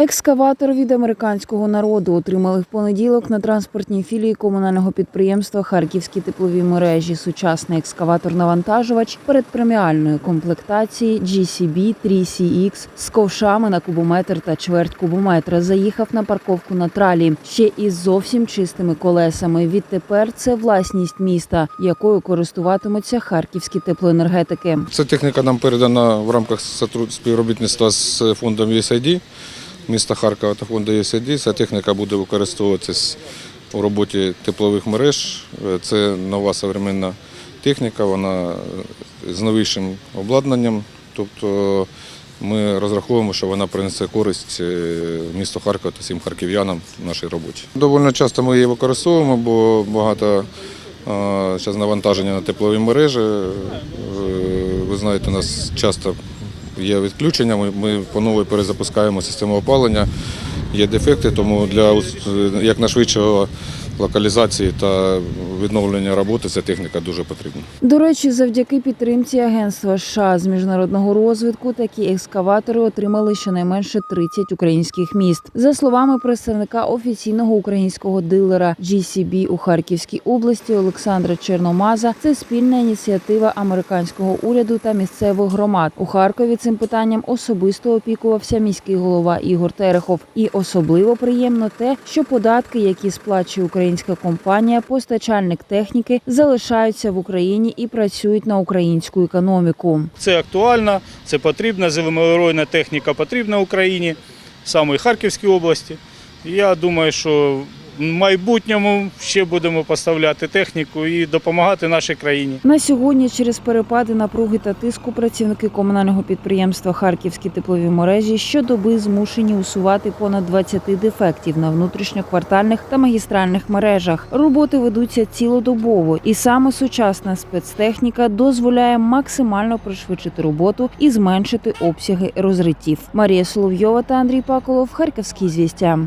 Екскаватор від американського народу отримали в понеділок на транспортній філії комунального підприємства Харківські теплові мережі. Сучасний екскаватор-навантажувач передпреміальної комплектації GCB 3CX з ковшами на кубометр та чверть кубометра. Заїхав на парковку на тралі ще із зовсім чистими колесами. Відтепер це власність міста, якою користуватимуться харківські теплоенергетики. Ця техніка нам передана в рамках співробітництва з фондом USAID міста Харкова та фонду USAID. Ця техніка буде використовуватись у роботі теплових мереж. Е, Це нова современна техніка, вона з новішим обладнанням. Тобто ми розраховуємо, що вона принесе користь е, місту Харкова та всім харків'янам в нашій роботі. Довольно часто ми її використовуємо, бо багато зараз навантаження на теплові мережі. Е, Ви знаєте, у нас часто є відключення. Ми, по новій перезапускаємо систему опалення. Є дефекти, тому для ус- якнайшвидшого локалізації та відновлення роботи ця техніка дуже потрібна. До речі, завдяки підтримці Агентства США з міжнародного розвитку такі екскаватори отримали щонайменше 30 українських міст. За словами представника офіційного українського дилера GCB у Харківській області Олександра Черномаза, це спільна ініціатива американського уряду та місцевих громад. У Харкові цим питанням особисто опікувався міський голова Ігор Терехов. І особливо приємно те, що податки, які сплачує українська компанія, постачальник техніки, залишаються в Україні і працюють на українську економіку. Це актуально, це потрібно. Зеленоруйна техніка потрібна Україні, саме Харківській області. Я думаю, що майбутньому ще будемо поставляти техніку і допомагати нашій країні. На сьогодні через перепади напруги та тиску працівники комунального підприємства Харківські теплові мережі щодоби змушені усувати понад 20 дефектів на внутрішньоквартальних та магістральних мережах. Роботи ведуться цілодобово, і саме сучасна спецтехніка дозволяє максимально пришвидшити роботу і зменшити обсяги розриттів. Марія Соловйова та Андрій Паколов, Харківські звістя.